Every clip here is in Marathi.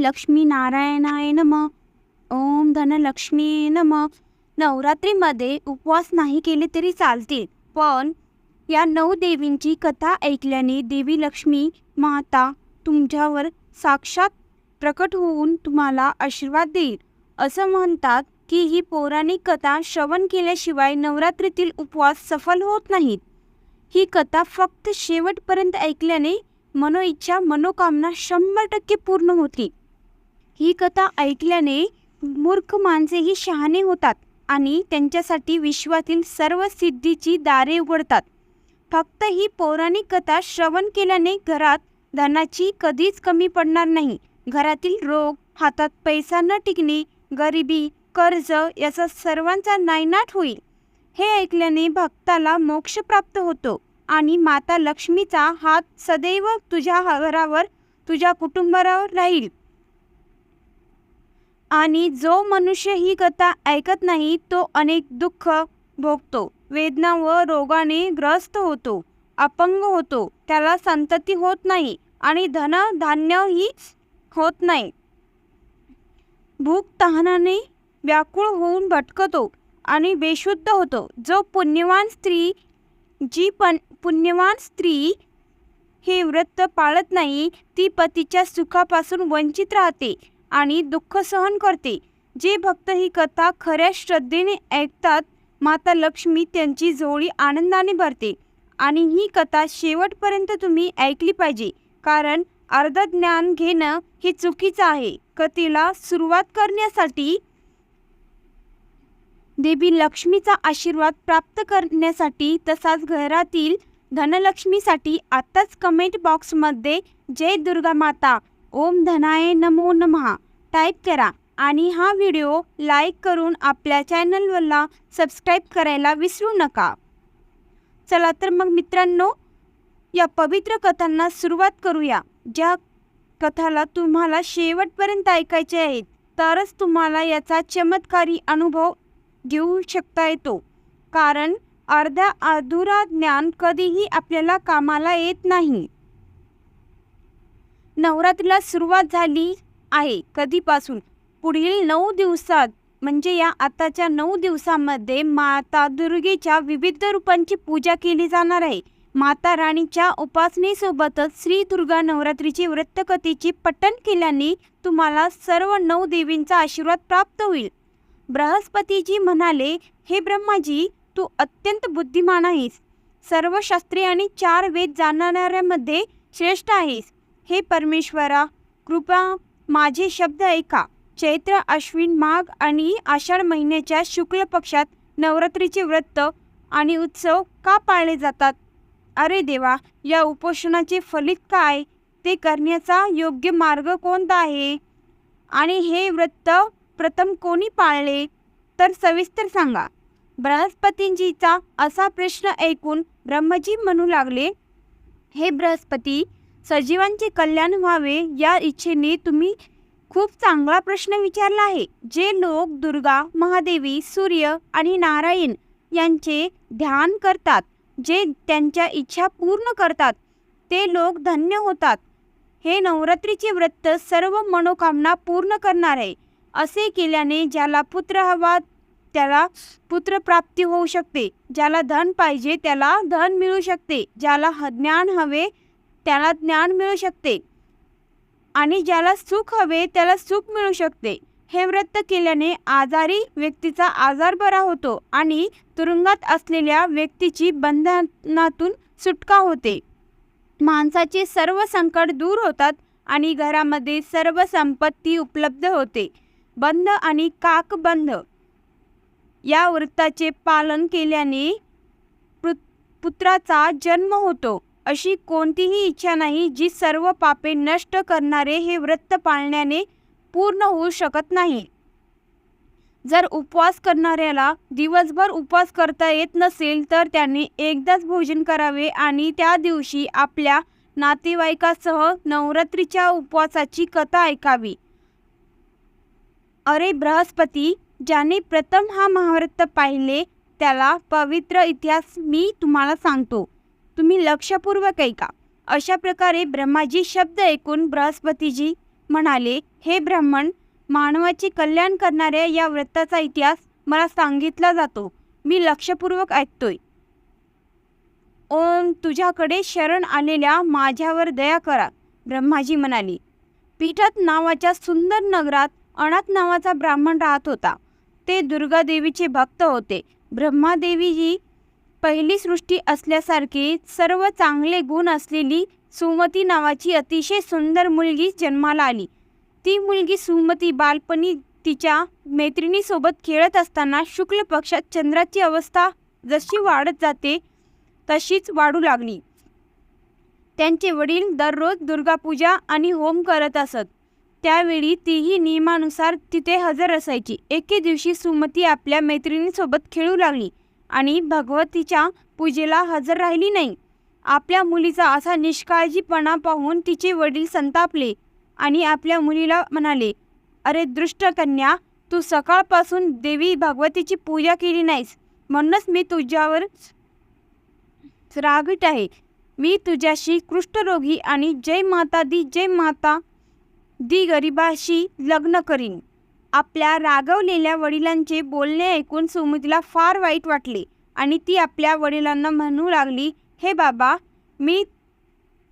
लक्ष्मी नारायणाय नम. ओम धनलक्ष्मी नम. नवरात्रीमध्ये उपवास नाही केले तरी चालतील. पण या नऊ देवींची कथा ऐकल्याने देवी लक्ष्मी माता तुमच्यावर साक्षात प्रकट होऊन तुम्हाला आशीर्वाद देईल. असं म्हणतात की ही पौराणिक कथा श्रवण केल्याशिवाय नवरात्रीतील उपवास सफल होत नाहीत. ही कथा फक्त शेवटपर्यंत ऐकल्याने मनोइच्छा मनोकामना शंभर टक्के पूर्ण होती ही कथा ऐकल्याने मूर्ख माणसेही शहाणे होतात आणि त्यांच्यासाठी विश्वातील सर्व सिद्धीची दारे उघडतात. फक्त ही पौराणिक कथा श्रवण केल्याने घरात धनाची कधीच कमी पडणार नाही. घरातील रोग हातात पैसा न टिकणे गरिबी कर्ज याचा सर्वांचा नायनाट होईल. हे ऐकल्याने भक्ताला मोक्ष प्राप्त होतो आणि माता लक्ष्मीचा हात सदैव तुझ्या घरावर तुझ्या कुटुंबावर राहील. आणि जो मनुष्य ही कथा ऐकत नाही तो अनेक दुःख भोगतो वेदना व रोगाने ग्रस्त होतो अपंग होतो त्याला संतती होत नाही आणि धन धान्यही होत नाही. भूक तहानाने व्याकुळ होऊन भटकतो आणि बेशुद्ध होतो. जो पुण्यवान स्त्री जी पण पुण्यवान स्त्री हे व्रत पाळत नाही ती पतीच्या सुखापासून वंचित राहते. आणि दुःख सहन करते. जे भक्त ही कथा खऱ्या श्रद्धेने ऐकतात माता लक्ष्मी त्यांची जोडी आनंदाने भरते आणि ही कथा शेवटपर्यंत तुम्ही ऐकली पाहिजे कारण अर्ध ज्ञान घेणं हे चुकीचं आहे. कथेला सुरुवात करण्यासाठी देवी लक्ष्मीचा आशीर्वाद प्राप्त करण्यासाठी तसाच घरातील धनलक्ष्मीसाठी आत्ताच कमेंट बॉक्समध्ये जय दुर्गा माता. ओम धनाय नमो नमः. टाईप करा आणि हा व्हिडिओ लाईक करून आपल्या चॅनलवरला सबस्क्राईब करायला विसरू नका. चला तर मग मित्रांनो या पवित्र कथांना सुरुवात करूया. ज्या कथाला तुम्हाला शेवटपर्यंत ऐकायचे आहेत तरच तुम्हाला याचा चमत्कारी अनुभव घेऊ शकता येतो. कारण अर्ध्या अधुरा ज्ञान कधीही आपल्याला कामाला येत नाही. नवरात्रीला सुरुवात झाली आहे. कधीपासून? पुढील नऊ दिवसात म्हणजे या आताच्या नऊ दिवसामध्ये माता दुर्गेच्या विविध रूपांची पूजा केली जाणार आहे. माता राणीच्या उपासनेसोबतच श्री दुर्गा नवरात्रीची वृत्तकथेची पठण केल्याने तुम्हाला सर्व नऊ देवींचा आशीर्वाद प्राप्त होईल. बृहस्पतीजी म्हणाले हे ब्रह्माजी तू अत्यंत बुद्धिमान आहेस. सर्व शास्त्रे आणि चार वेद जाणणाऱ्यामध्ये श्रेष्ठ आहेस. हे परमेश्वरा कृपा माझे शब्द ऐका. चैत्र अश्विन माघ आणि आषाढ महिन्याच्या शुक्ल पक्षात नवरात्रीचे व्रत आणि उत्सव का पाळले जातात? अरे देवा या उपोषणाचे फलित काय? ते करण्याचा योग्य मार्ग कोणता आहे? आणि हे व्रत प्रथम कोणी पाळले? तर सविस्तर सांगा. बृहस्पतींजीचा असा प्रश्न ऐकून ब्रह्मजी म्हणू लागले हे बृहस्पती सजीवांचे कल्याण व्हावे या इच्छेने तुम्ही खूप चांगला प्रश्न विचारला आहे जे लोक दुर्गा महादेवी सूर्य आणि नारायण यांचे ध्यान करतात जे त्यांच्या इच्छा पूर्ण करतात. ते लोक धन्य होतात. हे नवरात्रीचे व्रत सर्व मनोकामना पूर्ण करणार आहे असे केल्याने ज्याला पुत्र हवा त्याला पुत्रप्राप्ती होऊ शकते. ज्याला धन पाहिजे त्याला धन मिळू शकते. ज्याला ज्ञान हवे त्याला ज्ञान मिळू शकते. आणि ज्याला सुख हवे त्याला सुख मिळू शकते. हे व्रत केल्याने आजारी व्यक्तीचा आजार बरा होतो आणि तुरुंगात असलेल्या व्यक्तीची बंधनातून सुटका होते. माणसाचे सर्व संकट दूर होतात आणि घरामध्ये सर्व संपत्ती उपलब्ध होते. बंध आणि काकबंध या व्रताचे पालन केल्याने पुत्राचा जन्म होतो. अशी कोणतीही इच्छा नाही जी सर्व पापे नष्ट करणारे हे व्रत पाळण्याने पूर्ण होऊ शकत नाही. जर उपवास करणाऱ्याला दिवसभर उपवास करता येत नसेल तर त्याने एकदाच भोजन करावे आणि त्या दिवशी आपल्या नातेवाईकासह नवरात्रीच्या उपवासाची कथा ऐकावी. अरे बृहस्पती ज्याने प्रथम हा महाव्रत पाहिले त्याला पवित्र इतिहास मी तुम्हाला सांगतो. तुम्ही लक्षपूर्वक ऐका. अशा प्रकारे ब्रह्माजी शब्द ऐकून बृहस्पतीजी म्हणाले हे ब्राह्मण मानवाचे कल्याण करणाऱ्या या व्रताचा इतिहास मला सांगितला जातो. मी लक्षपूर्वक ऐकतोय. ओम तुझ्याकडे शरण आलेल्या माझ्यावर दया करा ब्रह्माजी म्हणाली. पीठात नावाच्या सुंदर नगरात अनाथ नावाचा ब्राह्मण राहत होता. ते दुर्गादेवीचे भक्त होते. ब्रह्मादेवीजी पहिली सृष्टी असल्यासारखे सर्व चांगले गुण असलेली सुमती नावाची अतिशय सुंदर मुलगी जन्माला आली. ती मुलगी सुमती बालपणी तिच्या मैत्रिणीसोबत खेळत असताना शुक्ल पक्षात चंद्राची अवस्था जशी वाढत जाते तशीच वाढू लागली. त्यांचे वडील दररोज दुर्गापूजा आणि होम करत असत. त्यावेळी तीही नियमानुसार तिथे हजर असायची. एके दिवशी सुमती आपल्या मैत्रिणीसोबत खेळू लागली. आणि भगवतीच्या पूजेला हजर राहिली नाही. आपल्या मुलीचा असा निष्काळजीपणा पाहून तिचे वडील संतापले आणि आपल्या मुलीला म्हणाले अरे दृष्ट कन्या तू सकाळपासून देवी भगवतीची पूजा केली नाहीस. म्हणूनच मी तुझ्यावर रागीट आहे. मी तुझ्याशी कृष्ठरोगी आणि जय माता दी जय माता दी गरिबाशी लग्न करीन. आपल्या रागवलेल्या वडिलांचे बोलणे ऐकून सुमितला फार वाईट वाटले आणि ती आपल्या वडिलांना म्हणू लागली हे बाबा मी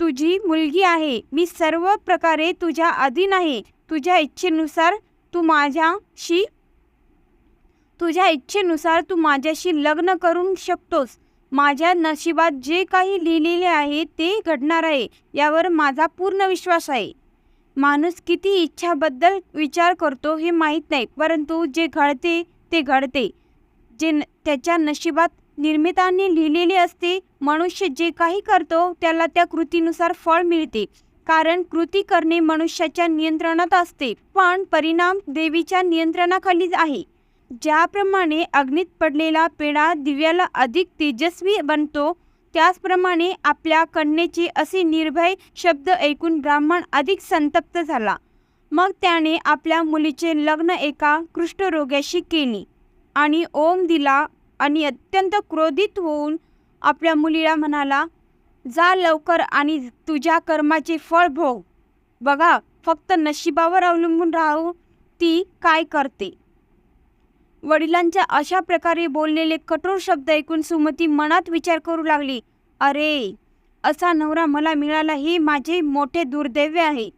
तुझी मुलगी आहे. मी सर्व प्रकारे तुझ्या अधीन आहे. तुझ्या इच्छेनुसार तू माझ्याशी तुझ्या इच्छेनुसार तू माझ्याशी लग्न करू शकतोस. माझ्या नशिबात जे काही लिहिलेले आहे ते घडणार आहे. यावर माझा पूर्ण विश्वास आहे. माणूस किती इच्छाबद्दल विचार करतो हे माहीत नाही परंतु जे घडते ते घडते. जे न त्याच्या नशिबात निर्मिताने लिहिलेले असते मनुष्य जे काही करतो त्याला त्या कृतीनुसार फळ मिळते. कारण कृती करणे मनुष्याच्या नियंत्रणात असते पण परिणाम देवीच्या नियंत्रणाखालीच आहे. ज्याप्रमाणे अग्नीत पडलेला पेढा दिव्याला अधिक तेजस्वी बनतो त्याचप्रमाणे आपल्या कन्येचे असे निर्भय शब्द ऐकून ब्राह्मण अधिक संतप्त झाला. मग त्याने आपल्या मुलीचे लग्न एका कृष्ठरोग्याशी केली आणि ओम दिला आणि अत्यंत क्रोधित होऊन आपल्या मुलीला म्हणाला जा लवकर आणि तुझ्या कर्माचे फळ भोग. बघा फक्त नशिबावर अवलंबून राहू ती काय करते? वडिलांच्या अशा प्रकारे बोललेले कठोर शब्द ऐकून सुमती मनात विचार करू लागली. अरे असा नवरा मला मिळाला हे माझे मोठे दुर्दैव्य आहे.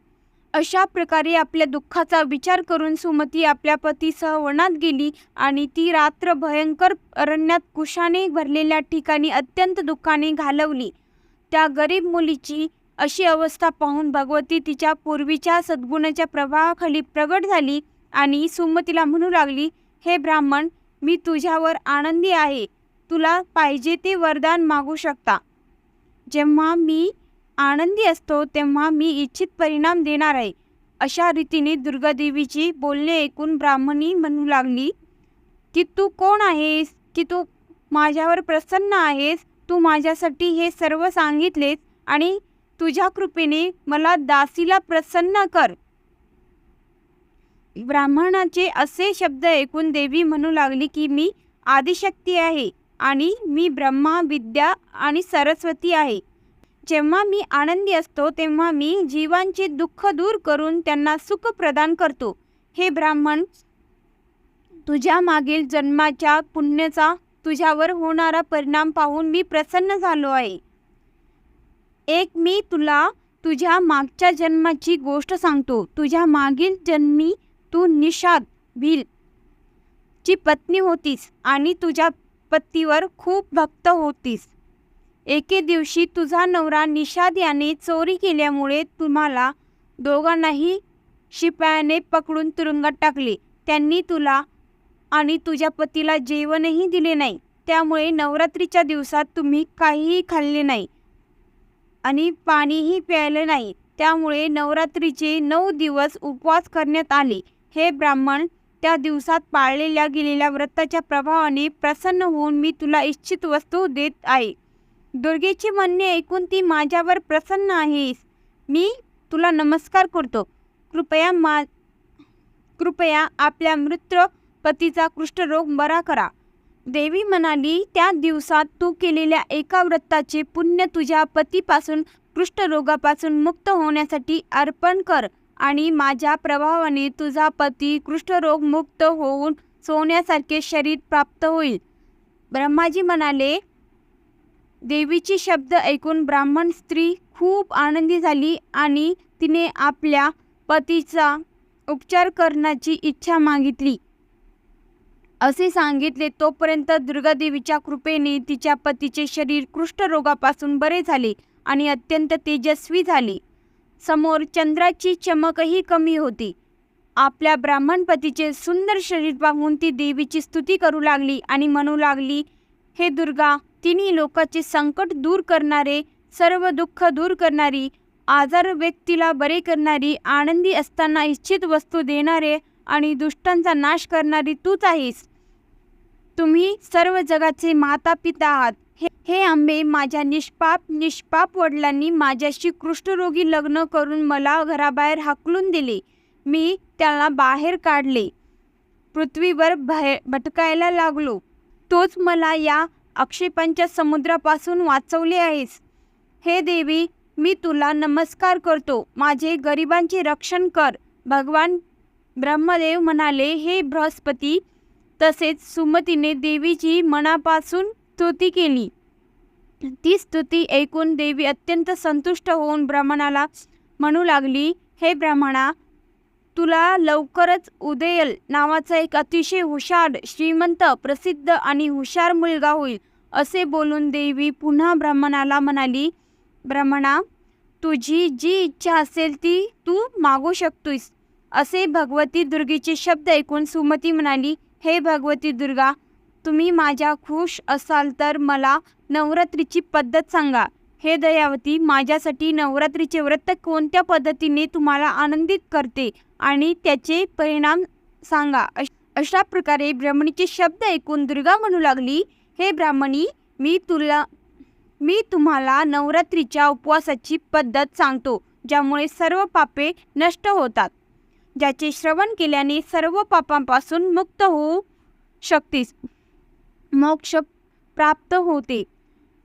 अशा प्रकारे आपल्या दुःखाचा विचार करून सुमती आपल्या पतीसह वनात गेली आणि ती रात्र भयंकर अरण्यात कुशाने भरलेल्या ठिकाणी अत्यंत दुःखाने घालवली. त्या गरीब मुलीची अशी अवस्था पाहून भगवती तिच्या पूर्वीच्या सद्गुणाच्या प्रभावाखाली प्रगट झाली आणि सुमतीला म्हणू लागली हे ब्राह्मण मी तुझ्यावर आनंदी आहे. तुला पाहिजे ते वरदान मागू शकता. जेव्हा मी आनंदी असतो तेव्हा मी इच्छित परिणाम देणार आहे. अशा रीतीने दुर्गादेवीची बोलणे ऐकून ब्राह्मणी म्हणू लागली की तू कोण आहेस? की तू माझ्यावर प्रसन्न आहेस? तू माझ्यासाठी हे सर्व सांगितलेस आणि तुझ्या कृपेने मला दासीला प्रसन्न कर. ब्राह्मणाचे असे शब्द ऐकून देवी म्हणू लागली की मी आदिशक्ती आहे आणि मी ब्रह्मा विद्या आणि सरस्वती आहे. जेव्हा मी आनंदी असतो तेव्हा मी जीवांचे दुःख दूर करून त्यांना सुख प्रदान करतो. हे ब्राह्मण तुझ्या मागील जन्माच्या पुण्याचा तुझ्यावर होणारा परिणाम पाहून मी प्रसन्न झालो आहे. एक मी तुला तुझ्या मागच्या जन्माची गोष्ट सांगतो. तुझ्या मागील जन्मी तू निषाद भील ची पत्नी होतीस आणि तुझ्या पतीवर खूप भक्त होतीस. एके दिवशी तुझा नवरा निषाद याने चोरी केल्यामुळे तुम्हाला दोघांनाही शिपायाने पकडून तुरुंगात टाकले. त्यांनी तुला आणि तुझ्या पतीला जेवणही दिले नाही. त्यामुळे नवरात्रीच्या दिवसात तुम्ही काहीही खाल्ले नाही आणि पाणीही प्यायले नाही. त्यामुळे नवरात्रीचे नऊ दिवस उपवास करण्यात आले. हे ब्राह्मण त्या दिवसात पाळलेल्या गेलेल्या व्रताच्या प्रभावाने प्रसन्न होऊन मी तुला इच्छित वस्तू देत आहे. दुर्गेचे म्हणणे ऐकून ती माझ्यावर प्रसन्न आहेस. मी तुला नमस्कार करतो. कृपया मा कृपया आपल्या मृत पतीचा कुष्ठरोग बरा करा. देवी म्हणाली त्या दिवसात तू केलेल्या एका व्रताचे पुण्य तुझ्या पतीपासून कुष्ठरोगापासून मुक्त होण्यासाठी अर्पण कर. आणि माझ्या प्रभावाने तुझा पती कृष्ठरोगमुक्त होऊन सोन्यासारखे शरीर प्राप्त होईल. ब्रह्माजी म्हणाले देवीची शब्द ऐकून ब्राह्मण स्त्री खूप आनंदी झाली आणि तिने आपल्या पतीचा उपचार करण्याची इच्छा मागितली. असे सांगितले तोपर्यंत दुर्गादेवीच्या कृपेने तिच्या पतीचे शरीर कृष्ठरोगापासून बरे झाले आणि अत्यंत तेजस्वी झाले. समोर चंद्राची चमकही कमी होती. आपल्या ब्राह्मणपतीचे सुंदर शरीर पाहून ती देवीची स्तुती करू लागली आणि म्हणू लागली हे दुर्गा तिन्ही लोकांचे संकट दूर करणारे सर्व दुःख दूर करणारी आजार व्यक्तीला बरे करणारी आनंदी असताना इच्छित वस्तू देणारे आणि दुष्टांचा नाश करणारी तूच आहेस. तुम्ही सर्व जगाचे माता पिता आहात. हे हे आंबे माझ्या निष्पाप निष्पाप वडिलांनी माझ्याशी कुष्ठरोगी लग्न करून मला घराबाहेर हाकलून दिले. मी त्याला बाहेर काढले. पृथ्वीवर भय भटकायला लागलो. तोच मला या आक्षेपांच्या समुद्रापासून वाचवले आहेस. हे देवी मी तुला नमस्कार करतो. माझे गरिबांचे रक्षण कर. भगवान ब्रह्मदेव म्हणाले हे बृहस्पती. तसेच सुमतीने देवीची मनापासून स्तुती केली. ती स्तुती ऐकून देवी अत्यंत संतुष्ट होऊन ब्राह्मणाला म्हणू लागली हे ब्राह्मणा तुला लवकरच उदयल नावाचा एक अतिशय हुशार श्रीमंत प्रसिद्ध आणि हुशार मुलगा होईल असे बोलून देवी पुन्हा ब्राह्मणाला म्हणाली ब्राह्मणा तुझी जी इच्छा असेल ती तू मागू शकतोस असे भगवती दुर्गेचे शब्द ऐकून सुमती म्हणाली हे भगवती दुर्गा तुम्ही माझ्या खुश असाल तर मला नवरात्रीची पद्धत सांगा. हे दयावती माझ्यासाठी नवरात्रीचे व्रत कोणत्या पद्धतीने तुम्हाला आनंदित करते आणि त्याचे परिणाम सांगा. अश- अशा प्रकारे ब्राह्मणीचे शब्द ऐकून दुर्गा म्हणू लागली. हे ब्राह्मणी मी तुला मी तुम्हाला नवरात्रीच्या उपवासाची पद्धत सांगतो ज्यामुळे सर्व पापे नष्ट होतात. ज्याचे श्रवण केल्याने सर्व पापांपासून मुक्त होऊ शकतेस. मोक्ष प्राप्त होते.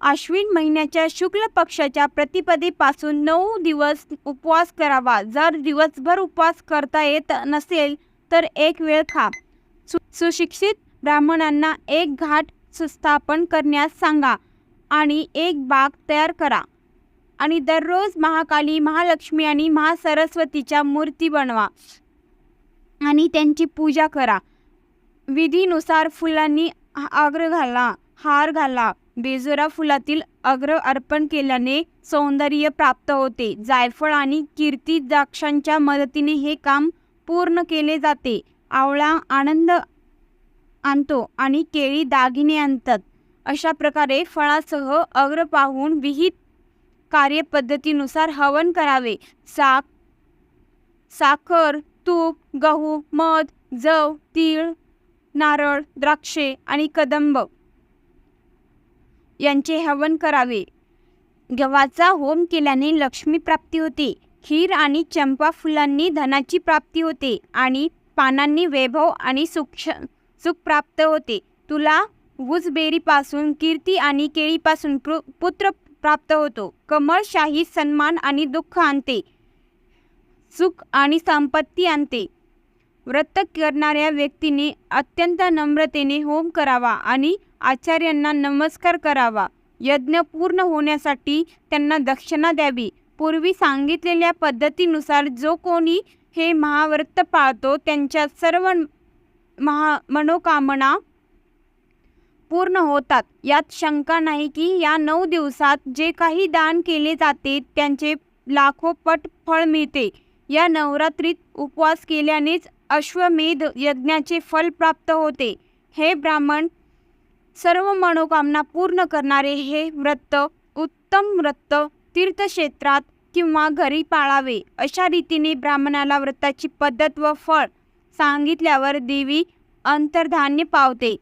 आश्विन महिन्याच्या शुक्ल पक्षाच्या प्रतिपदेपासून नऊ दिवस उपवास करावा. जर दिवसभर उपवास करता येत नसेल तर एक वेळ खा. सु सुशिक्षित ब्राह्मणांना एक घाट सुस्थापन करण्यास सांगा आणि एक बाग तयार करा. आणि दररोज महाकाली महालक्ष्मी आणि महासरस्वतीच्या मूर्ती बनवा आणि त्यांची पूजा करा. विधीनुसार फुलांनी आग्र घाला हार घाला. बेजोरा फुलातील अग्र अर्पण केल्याने सौंदर्य प्राप्त होते. जायफळ आणि कीर्ती द्राक्षांच्या मदतीने हे काम पूर्ण केले जाते. आवळा आनंद आणतो आणि केळी दागिने आणतात. अशा प्रकारे फळासह अग्र पाहून विहित कार्यपद्धतीनुसार हवन करावे. साख साखर तूप गहू मध जव तीळ नारळ द्राक्षे आणि कदंब यांचे हवन करावे. गव्हाचा होम केल्याने लक्ष्मी प्राप्ती होते. खीर आणि चंपा फुलांनी धनाची प्राप्ती होते आणि पानांनी वैभव आणि सुख सुख प्राप्त होते. तुला गुजबेरीपासून कीर्ती आणि केळीपासून पृ पुत्र प्राप्त होतो. कमळ शाही सन्मान आणि दुःख आणते. सुख आणि संपत्ती आणते. व्रत करणाऱ्या व्यक्तीने अत्यंत नम्रतेने होम करावा आणि आचार्यांना नमस्कार करावा. यज्ञ पूर्ण होण्यासाठी त्यांना दक्षिणा द्यावी. पूर्वी सांगितलेल्या पद्धतीनुसार जो कोणी हे महाव्रत पाळतो त्यांच्या सर्व महा मनोकामना पूर्ण होतात. यात शंका नाही की या नऊ दिवसात जे काही दान केले जाते त्यांचे लाखोपट फळ मिळते. या नवरात्रीत उपवास केल्यानेच अश्वमेध यज्ञाचे फल प्राप्त होते. हे ब्राह्मण सर्व मनोकामना पूर्ण करणारे हे व्रत उत्तम व्रत तीर्थक्षेत्रात किंवा घरी पाळावे अशा रीतीने ब्राह्मणाला व्रताची पद्धत व फळ सांगितल्यावर देवी अंतर्धान्य पावते.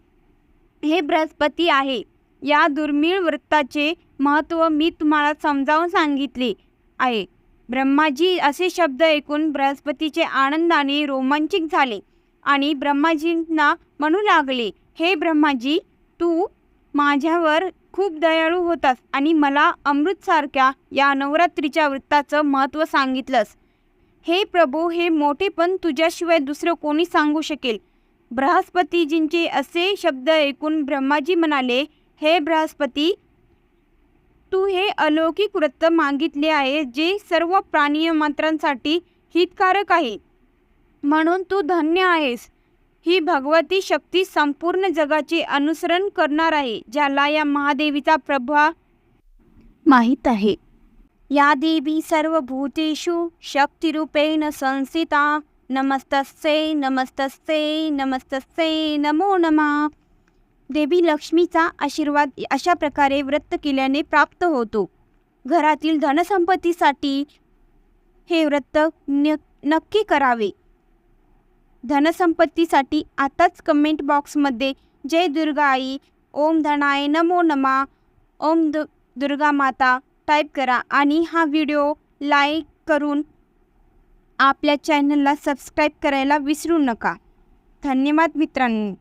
हे बृहस्पती आहे. या दुर्मिळ व्रताचे महत्त्व मी तुम्हाला समजावून सांगितले आहे. ब्रह्माजी असे शब्द ऐकून बृहस्पतीचे आनंदाने रोमांचित झाले आणि ब्रह्माजींना म्हणू लागले हे ब्रह्माजी तू माझ्यावर खूप दयाळू होतास आणि मला अमृतसारख्या या नवरात्रीच्या वृत्ताचं महत्त्व सांगितलंस. हे प्रभू हे मोठे पण तुझ्याशिवाय दुसरं कोणी सांगू शकेल. बृहस्पतीजींचे असे शब्द ऐकून ब्रह्माजी म्हणाले हे बृहस्पती तू हे अलौकिक व्रत मागितले आहे जे सर्व प्राणी मात्रांसाठी हितकारक आहे. म्हणून तू धन्य आहेस. ही भगवती शक्ती संपूर्ण जगाचे अनुसरण करणार आहे ज्याला या महादेवीचा प्रभाव माहीत आहे. या देवी सर्व भूतेषु शक्तिरूपेण संस्थिता नमस्तस्यै नमस्तस्यै नमस्तस्यै नमो नमः. देवी लक्ष्मीचा आशीर्वाद अशा प्रकारे व्रत केल्याने प्राप्त होतो. घरातील धनसंपत्तीसाठी हे व्रत न नक्की करावे. धनसंपत्तीसाठी आताच कमेंट बॉक्समध्ये जय दुर्गा आई ओम धनाय नमो नमा ओम दु दुर्गा माता टाईप करा आणि हा व्हिडिओ लाईक करून आपल्या चॅनलला सबस्क्राईब करायला विसरू नका. धन्यवाद मित्रांनो.